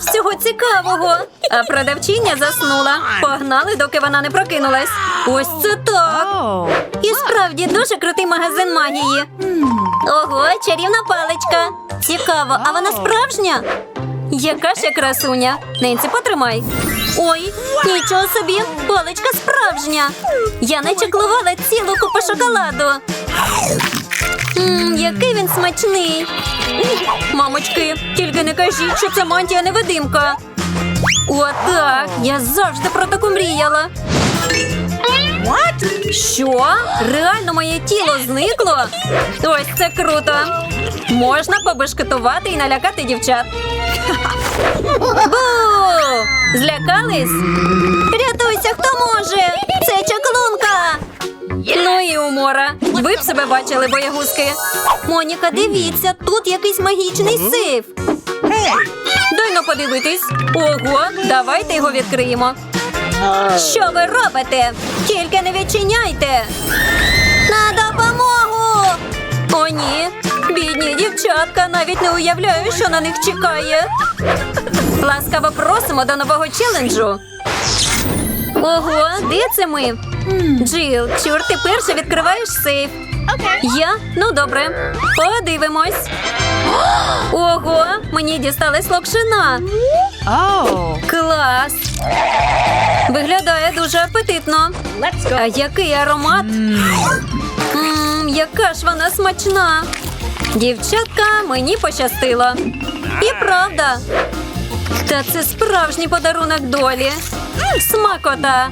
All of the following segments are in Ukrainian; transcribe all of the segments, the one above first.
тут всього цікавого. А продавчиня заснула. Погнали, доки вона не прокинулась. Ось це так. І справді дуже крутий магазин магії. Ого, чарівна паличка. Цікаво, а вона справжня? Яка ще красуня? Ненці, потримай. Ой, нічого собі, паличка справжня. Я начеклувала цілу купу шоколаду. Мм, який він смачний. Мамочки, тільки не кажіть, що це мантія невидимка. Отак, я завжди про таку мріяла. Що? Реально моє тіло зникло? Ось це круто. Можна побешкетувати і налякати дівчат. Бу! Злякались? Рятуйся, хто може! Це чаклунка! Ну і умора. Ви б себе бачили, боягузки. Моніка, дивіться, тут якийсь магічний сейф. Дай ну подивитись. Ого, давайте його відкриємо. Що ви робите? Тільки не відчиняйте. На допомогу! О, ні. Бідні дівчатка навіть не уявляю, що на них чекає. Ласкаво просимо до нового челенджу. Ого, де це ми? Джил, чур, ти перше відкриваєш сейф. Я? Ну добре. Подивимось. Ого, мені дісталась локшина. Клас. Виглядає дуже апетитно. А який аромат? Мм, яка ж вона смачна. Дівчатка, мені пощастило. І правда. Та це справжній подарунок долі. Смакота.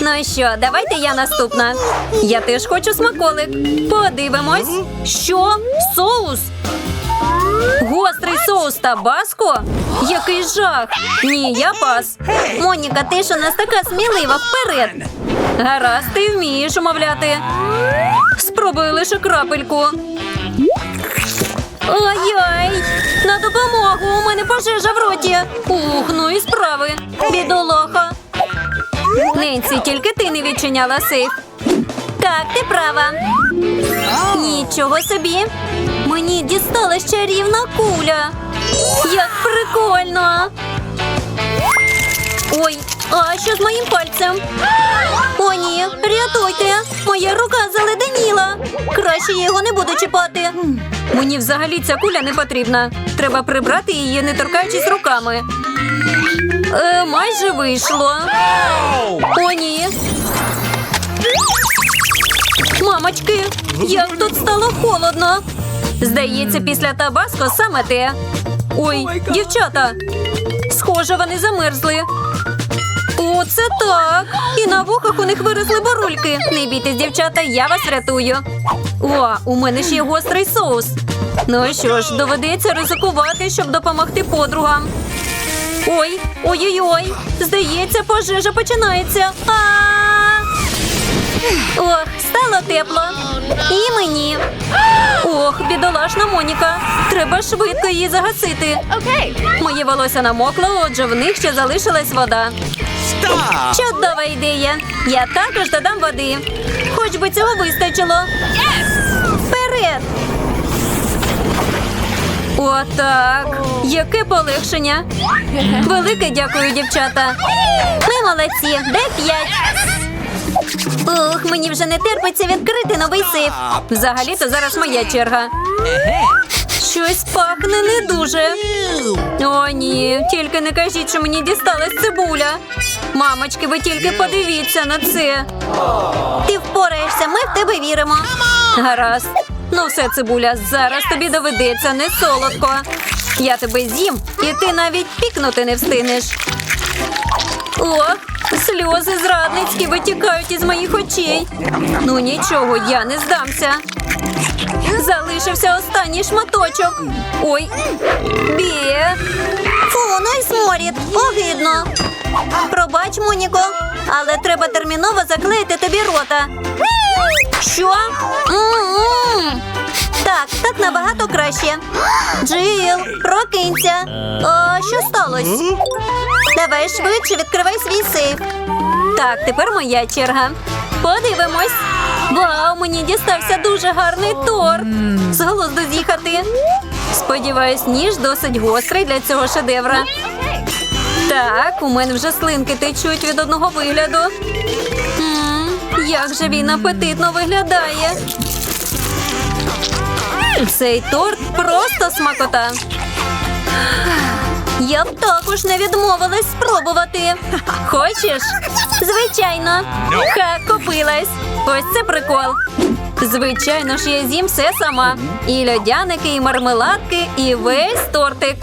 Ну що, давайте я наступна. Я теж хочу смаколик. Подивимось. Що? Соус? Гострий соус табаско? Який жах! Ні, я пас. Моніка, ти ж у нас така смілива вперед. Гаразд, ти вмієш умовляти. Спробуй лише крапельку. Ой-ой! На допомогу! У мене пожежа в роті. Ух, ну і справи. Бідолаха. Ненсі, тільки ти не відчиняла сейф. Так, ти права. Нічого собі. Мені дісталась чарівна куля. Як прикольно. Ой, а що з моїм пальцем? О, ні, рятуйте! Моя рука заледеніла. Краще я його не буду чіпати. Мені взагалі ця куля не потрібна. Треба прибрати її, не торкаючись руками. Е, майже вийшло. О, ні. Мамочки, як тут стало холодно. Здається, після табаско саме те. Ой, дівчата. Схоже, вони замерзли. Оце так. І на вухах у них виросли борульки. Не бійтесь, дівчата, я вас врятую. О, у мене ще є гострий соус. Ну що ж, доведеться ризикувати, щоб допомогти подругам. Ой, ой-ой-ой. Здається, пожежа починається. А! Ох, стало тепло. І мені. Ох, бідолашна Моніка. Треба швидко її загасити. Моє волосся намокло, отже, в них ще залишилась вода. Чудова ідея. Я також додам води. Хоч би цього вистачило. Вперед! Отак. Яке полегшення. Велике дякую, дівчата. Ми молодці. Де п'ять? Ух, мені вже не терпиться відкрити новий сейф. Взагалі-то зараз моя черга. Щось пахне не дуже. О, ні, тільки не кажіть, що мені дісталась цибуля. Мамочки, ви тільки подивіться на це. Ти впораєшся, ми в тебе віримо. Гаразд. Ну все, цибуля, зараз тобі доведеться не солодко. Я тебе з'їм, і ти навіть пікнути не встигнеш. Ох, сльози зрадницькі витікають із моїх очей. Ну нічого, я не здамся. Залишився останній шматочок. Ой, бє. Фу, ну і сморід. Огидно. Пробач, Моніко, але треба терміново заклеїти тобі рота. Що? М-м. Так, так набагато краще. Джил, прокинься. А, що сталося? Давай швидше відкривай свій сейф. Так, тепер моя черга. Подивимось. Вау, мені дістався дуже гарний торт. З глузду з'їхати. Сподіваюсь, ніж досить гострий для цього шедевра. Так, у мене вже слинки течуть від одного вигляду. Як же він апетитно виглядає. Цей торт просто смакота. Я б також не відмовилась спробувати. Хочеш? Звичайно. Ха, купилась. Ось це прикол. Звичайно ж, я з'їм все сама. І льодяники, і мармеладки, і весь тортик.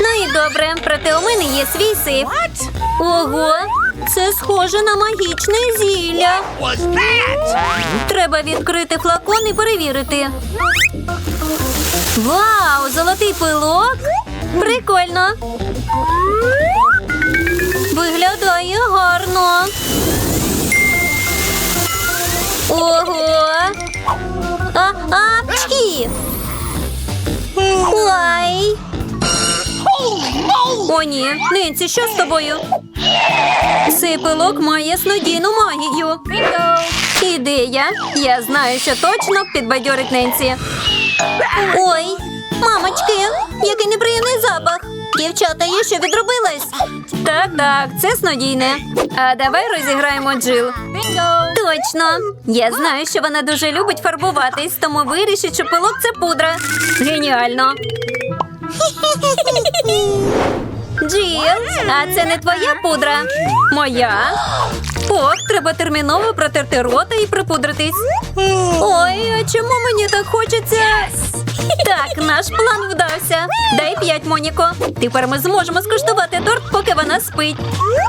Ну і добре, проте у мене є свій сейф. Ого, це схоже на магічне зілля. Треба відкрити флакон і перевірити. Вау, золотий пилок! Прикольно. Виглядає гарно. Ого. А, а. Ой. О, ні, Ненці, що з тобою? Цей пилок має снодійну магію. Ідея. Я знаю, що точно підбадьорить Ненсі. Ой, мамочки, який неприємний запах. Дівчата, я що відробилась? Так, так, це снодійне. А давай розіграємо Джил. Точно. Я знаю, що вона дуже любить фарбуватись, тому вирішить, що пилок це пудра. Геніально. Джил, а це не твоя пудра? Моя. Ох, треба терміново протерти рота і припудритись. Ой, а чому мені так хочеться? Так, наш план вдався. Дай п'ять, Моніко. Тепер ми зможемо скуштувати торт, поки вона спить.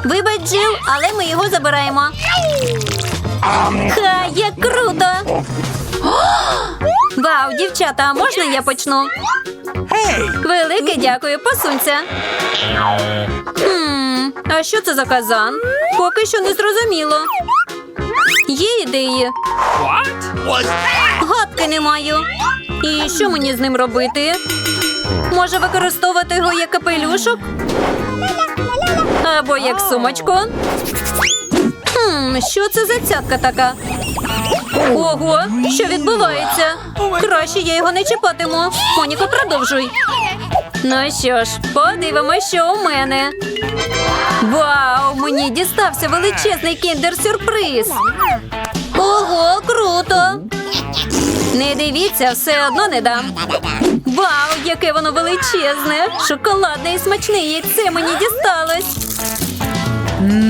Вибач, Джил, але ми його забираємо. Ха, як круто! Вау, дівчата, а можна я почну? Hey! Велике дякую, посунься. Хм, а що це за казан? Поки що не зрозуміло. Є ідеї? Гадки не маю. І що мені з ним робити? Може використовувати його як капелюшок? Або як сумочку? Хм, що це за цятка така? Ого, що відбувається? Краще я його не чіпатиму. Моніко, продовжуй. Ну що ж, подивимося, що у мене. Вау, мені дістався величезний кіндер-сюрприз. Ого, круто! Не дивіться, все одно не дам. Вау, яке воно величезне! Шоколадне і смачне яйце мені дісталось.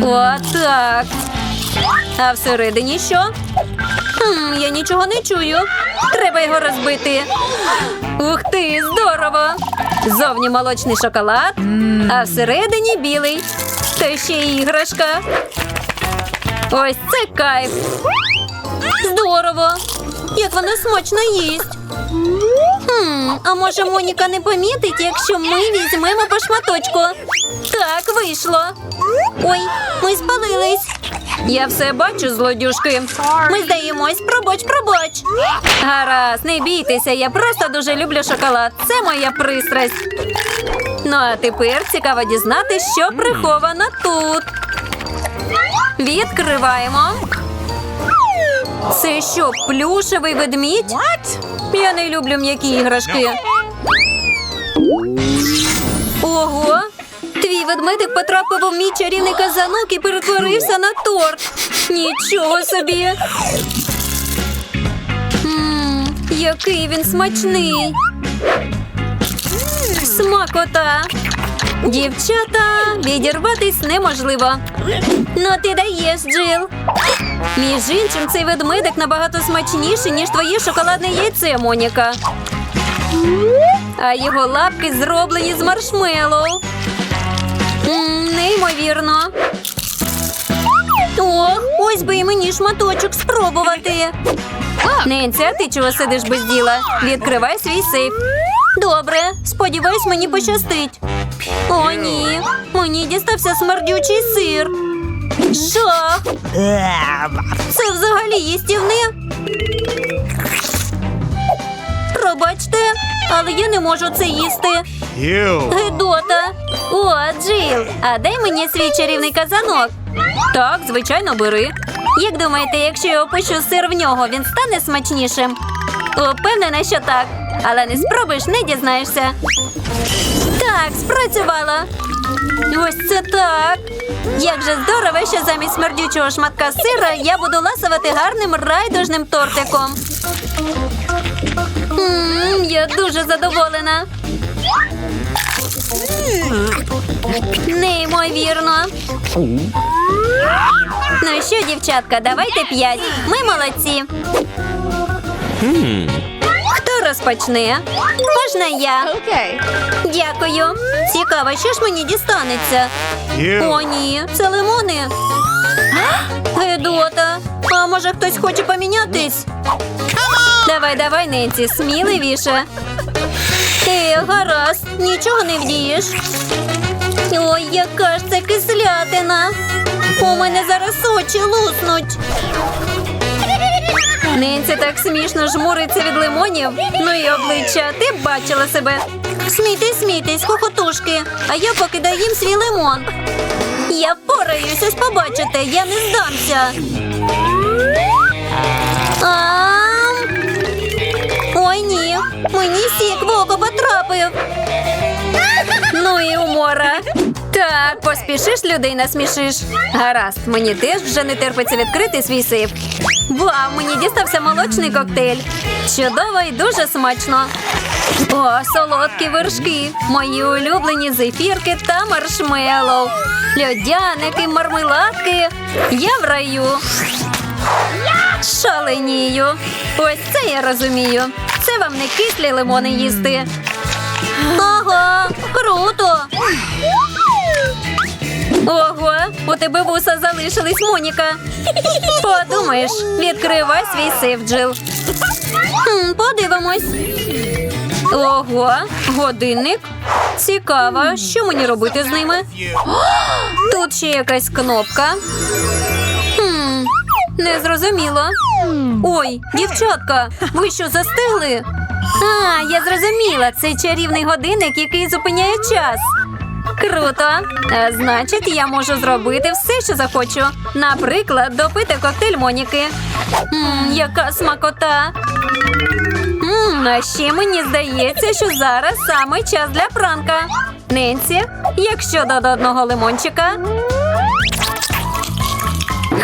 Отак. А всередині що? Хм, я нічого не чую. Треба його розбити. Ух ти, здорово! Зовні молочний шоколад, а всередині білий. Та ще й іграшка. Ось це кайф. Здорово! Як вона смачно їсть. Хм, а може Моніка не помітить, якщо ми візьмемо по шматочку? Так, вийшло. Ой, ми спалились. Я все бачу, злодюшки. Ми здаємось, пробач, пробач. Гаразд, не бійтеся, я просто дуже люблю шоколад. Це моя пристрасть. Ну а тепер цікаво дізнатися, що приховано тут. Відкриваємо. Це що, плюшевий ведмідь? What? Я не люблю м'які іграшки. Ого! Твій ведмедик потрапив у мій чарівний казанок і перетворився на торт. Нічого собі. Мм, який він смачний. Смакота. Дівчата, відірватись неможливо. Ну ти даєш, Джил. Між іншим, цей ведмедик набагато смачніший, ніж твоє шоколадне яйце, Моніка. А його лапки зроблені з маршмеллоу. Неймовірно. Ох, ось би і мені шматочок спробувати. Ненці, а ти чого сидиш без діла? Відкривай свій сейф. Добре, сподіваюсь, мені пощастить. О, ні. Мені дістався смердючий сир. Жах! Це взагалі їстівне. Пробачте, але я не можу це їсти. Гидота. О, Джил, а дай мені свій чарівний казанок. Так, звичайно, бери. Як думаєте, якщо я опущу сир в нього, він стане смачнішим? Упевнена, що так. але не спробуєш, не дізнаєшся. Так, спрацювала. Ось це так. Як же здорово, що замість смердючого шматка сира я буду ласувати гарним райдужним тортиком. М, я дуже задоволена. Неймовірно. Ну що, дівчатка, давайте п'ять. Ми молодці. Хто розпочне? Можна я. Дякую. Цікаво, що ж мені дістанеться? О, ні, це лимони. Гедота. А може хтось хоче помінятись? Давай, давай, Ненці, сміливіше. Е, гаразд, нічого не вдієш. Ой, яка ж це кислятина. У мене зараз очі луснуть. Ненці так смішно жмуриться від лимонів. Ну і обличчя, ти бачила себе. Смійтесь, смійтесь, хохотушки, а я поки доїм свій лимон. Я впораюсь, ось побачите, я не здамся. Ам! Ой, ні, мені сік в око потрапив. Ну і умора. Так, поспішиш, людей насмішиш. Гаразд, мені теж вже не терпиться відкрити свій сейф. Вау, мені дістався молочний коктейль. Чудово і дуже смачно. О, солодкі вершки, мої улюблені зефірки та маршмеллоу. Льодяники, мармеладки. Я в раю. Шаленію. Ось це я розумію. Це вам не кислі лимони їсти. Ага, круто. Ого, у тебе вуса залишились, Моніка. Подумаєш, відкривай свій сейф, Джил. Подивимось. Ого, годинник. Цікаво, що мені робити з ними? Тут ще якась кнопка. Хм, не зрозуміло. Ой, дівчатка, ви що застигли? А, я зрозуміла. Це чарівний годинник, який зупиняє час. Круто. А, значить, я можу зробити все, що захочу. Наприклад, допити коктейль Моніки. Мм, яка смакота. А ще мені здається, що зараз саме час для пранка. Ненсі, як щодо до одного лимончика?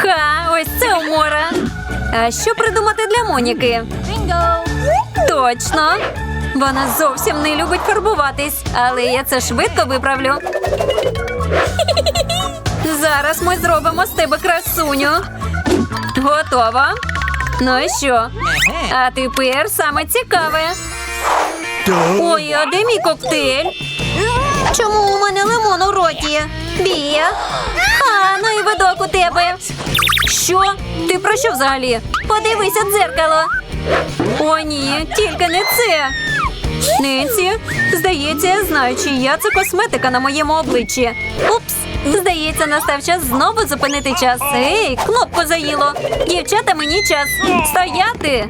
Ха, ось це умора. А що придумати для Моніки? Точно. Вона зовсім не любить фарбуватись, але я це швидко виправлю. Зараз ми зробимо з тебе красуню. Готово. Ну і що? А тепер саме цікаве. Ой, а де мій коктейль? Чому у мене лимон у роті? Бія. А, ну і видок у тебе. Що? Ти про що взагалі? Подивися дзеркало. О, ні, тільки не це. Ненсі, здається, я знаю, чия це косметика на моєму обличчі. Упс, здається, настав час знову зупинити час. Ей, кнопку заїло. Дівчата, мені час. Стояти.